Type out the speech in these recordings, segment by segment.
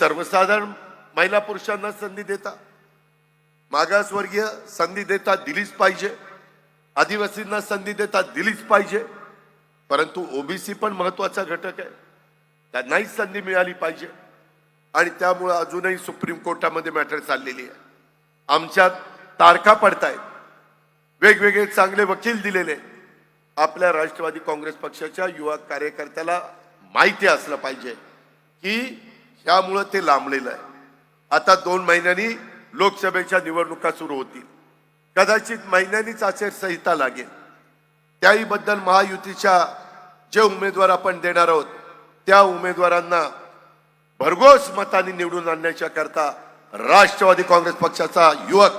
सर्वसाधारण महिला पुरुषांना संधी देता. मागासवर्गीय संधी देता दिलीच पाहिजे. आदिवासींना संधी देता दिलीच पाहिजे. परंतु ओबीसी पण महत्त्वाचा घटक आहे. त्यांनाही संधी मिळाली पाहिजे. आणि त्यामुळं अजूनही सुप्रीम कोर्टामध्ये मॅटर चाललेली आहे. आमच्यात तारखा पडतायत. वेगवेगळे चांगले वकील दिलेले आपल्या राष्ट्रवादी काँग्रेस पक्षाच्या युवा कार्यकर्त्याला माहिती असलं पाहिजे की त्यामुळं ते लांबलेलं आहे. आता दोन महिन्यांनी लोकसभेच्या निवडणुका सुरू होतील. कदाचित महिन्यांनीच आचारसंहिता लागेल. त्याही बद्दल महायुतीच्या जे उमेदवार आपण देणार आहोत त्या उमेदवारांना भरघोस मताने निवडून आणण्याच्या करता राष्ट्रवादी काँग्रेस पक्षाचा युवक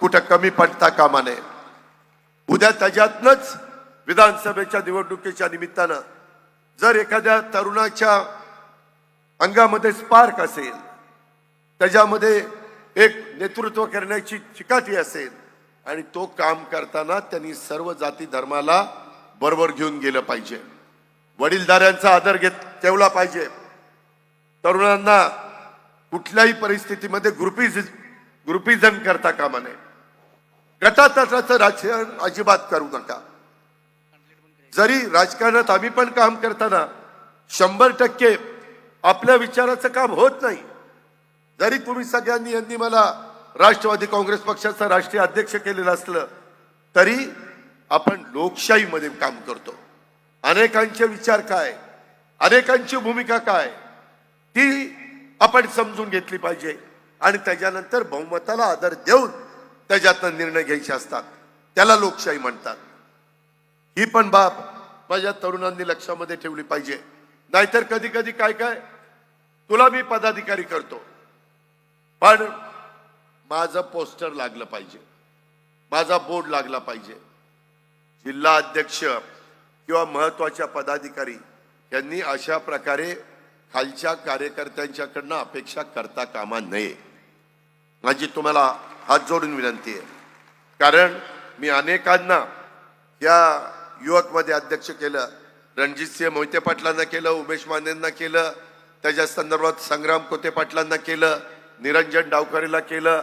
कुठं कमी पडता कामा नये. उद्या त्याच्यातनच विधानसभेच्या निवडणुकीच्या निमित्तानं जर एखाद्या तरुणाच्या अंगामध्ये स्पार्क असेल त्याच्यामध्ये एक नेतृत्व करण्याची चिकाटी असेल आणि तो काम करताना त्यांनी सर्व जाती धर्माला बरोबर घेऊन गेलं पाहिजे. वडीलधाऱ्यांचा आदर घेत ठेवला पाहिजे. तरुणांना कुठल्याही परिस्थितीमध्ये ग्रुपीज ग्रुपिझम करता कामा नये. गटातटाचं राजकारण अजिबात करू नका. जरी राजकारणात आम्ही पण काम करताना शंभर टक्के आपल्या विचाराचं काम होत नाही. जरी तुम्ही सगळ्यांनी यांनी मला राष्ट्रवादी काँग्रेस पक्षाचा राष्ट्रीय अध्यक्ष केलेलं असलं तरी आपण लोकशाहीमध्ये काम करतो. अनेकांचे विचार काय? अनेकांची भूमिका काय? ती आपण समजून घेतली पाहिजे आणि त्याच्यानंतर बहुमताला आदर देऊन त्याच्यातनं निर्णय घ्यायचे असतात. त्याला लोकशाही म्हणतात. ही पण बाब माझ्या तरुणांनी लक्षामध्ये ठेवली पाहिजे. नाहीतर कधी कधी काय काय तुला मी पदाधिकारी करतो. पण माझं पोस्टर लागलं पाहिजे. माझा बोर्ड लागला पाहिजे. जिल्हा अध्यक्ष किंवा महत्त्वाच्या पदाधिकारी यांनी अशा प्रकारे खालच्या कार्यकर्त्यांच्याकडनं अपेक्षा करता कामा नये. माझी तुम्हाला हात जोडून विनंती आहे. कारण मी अनेकांना या युवकमध्ये अध्यक्ष केलं रणजितसिंह मोहिते पाटलांना केलं उमेश मानेंना केलं त्याच्या संदर्भात संग्राम कोते पाटलांना केलं निरंजन डावकरेला केलं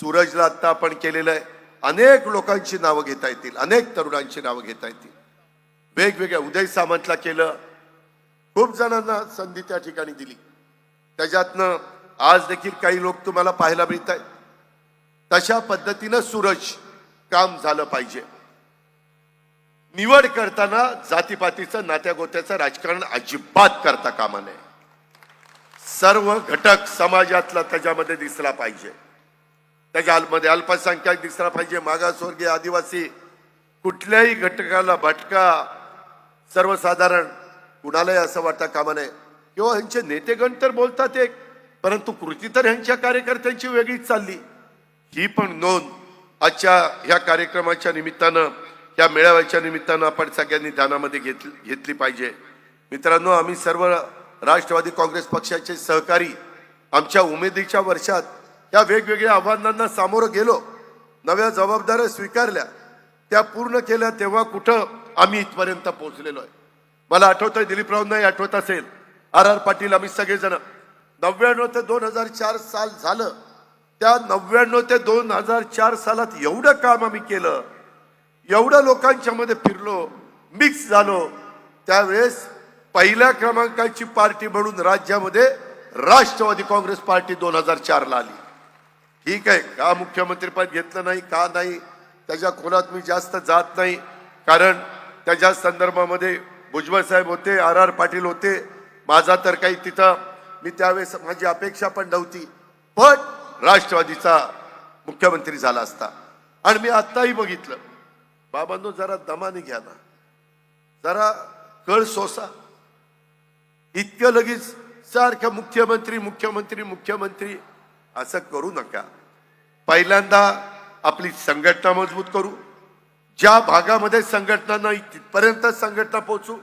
सूरजला आत्ता आपण केलेलं आहे अनेक लोकांची नावं घेता येतील अनेक तरुणांची नावं घेता येतील. वेगवेगळ्या उदय सामंतला केलं खूप जणांना संधी त्या ठिकाणी दिली. त्याच्यातनं आज देखील काही लोक तुम्हाला पाहायला मिळत आहेत तशा पद्धतीनं सूरज काम झालं पाहिजे. निवड करताना जातीपातीचं नात्यागोत्याचं राजकारण अजिबात करता कामा नये. सर्व घटक समाजातला त्याच्यामध्ये दिसला पाहिजे. त्याच्यामध्ये अल्पसंख्याक दिसला पाहिजे मागासवर्गीय आदिवासी. कुठल्याही घटकाला भटका सर्वसाधारण. कुणालाही असं वाटता कामा नये. किंवा ह्यांचे नेतेगण तर बोलतात एक परंतु कृती तर ह्यांच्या कार्यकर्त्यांची वेगळीच चालली. ही पण नोंद. आजच्या ह्या कार्यक्रमाच्या निमित्तानं या मेळाव्याच्या निमित्तानं आपण सगळ्यांनी ध्यानामध्ये घेतली घेतली पाहिजे. मित्रांनो आम्ही सर्व राष्ट्रवादी काँग्रेस पक्षाचे सहकारी आमच्या उमेदीच्या वर्षात या वेगवेगळ्या आव्हानांना सामोरं गेलो. नव्या जबाबदाऱ्या स्वीकारल्या. त्या पूर्ण केल्या तेव्हा कुठं आम्ही इथपर्यंत पोहोचलेलो आहे. मला आठवतंय दिलीपरावांनाही आठवत असेल. आर आर पाटील आम्ही सगळेजण. नव्याण्णव ते दोन हजार चार साल झालं. त्या नव्याण्णव ते दोन हजार चार सालात एवढं काम आम्ही केलं. एवढं लोकांच्या मध्ये फिरलो मिक्स झालो. त्यावेळेस पहिल्या क्रमांकाची पार्टी म्हणून राज्यामध्ये राष्ट्रवादी काँग्रेस पार्टी दोन हजार चारला आली. ठीक आहे का मुख्यमंत्रीपद घेतलं नाही का नाही त्याच्या खोलात मी जास्त जात नाही कारण त्याच्या संदर्भामध्ये भुजबळ साहेब होते आर आर पाटील होते माझा तर काही तिथं मी त्यावेळेस माझी अपेक्षा पण नव्हती पण राष्ट्रवादीचा मुख्यमंत्री झाला असता. आणि मी आत्ताही बघितलं. बाबांनो जरा दमाने घ्या ना. जरा कळ सोसा. इतकं लगेच सारखं मुख्यमंत्री मुख्यमंत्री मुख्यमंत्री असं करू नका. पहिल्यांदा आपली संघटना मजबूत करू. ज्या भागामध्ये संघटना नाही तिथपर्यंत संघटना पोहोचू.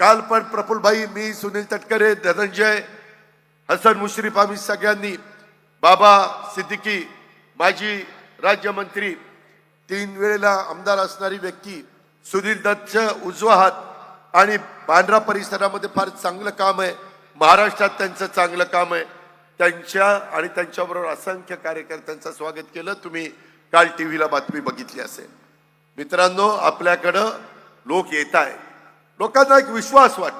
काल पण प्रफुलभाई मी सुनील तटकरे धनंजय हसन मुश्रीफ आम्ही सगळ्यांनी बाबा सिद्दीकी माजी राज्यमंत्री तीन वेळेला आमदार असणारी व्यक्ती सुधीर दत्त उजवा हात आणि बांद्रा परिसरामध्ये फार चांगलं काम आहे. महाराष्ट्रात त्यांचं चांगलं काम आहे. त्यांच्या आणि त्यांच्याबरोबर असंख्य कार्यकर्त्यांचं स्वागत केलं. तुम्ही काल टीव्हीला बातमी बघितली असेल. मित्रांनो आपल्याकडं लोक येत आहे लोकांना एक विश्वास वाटतो.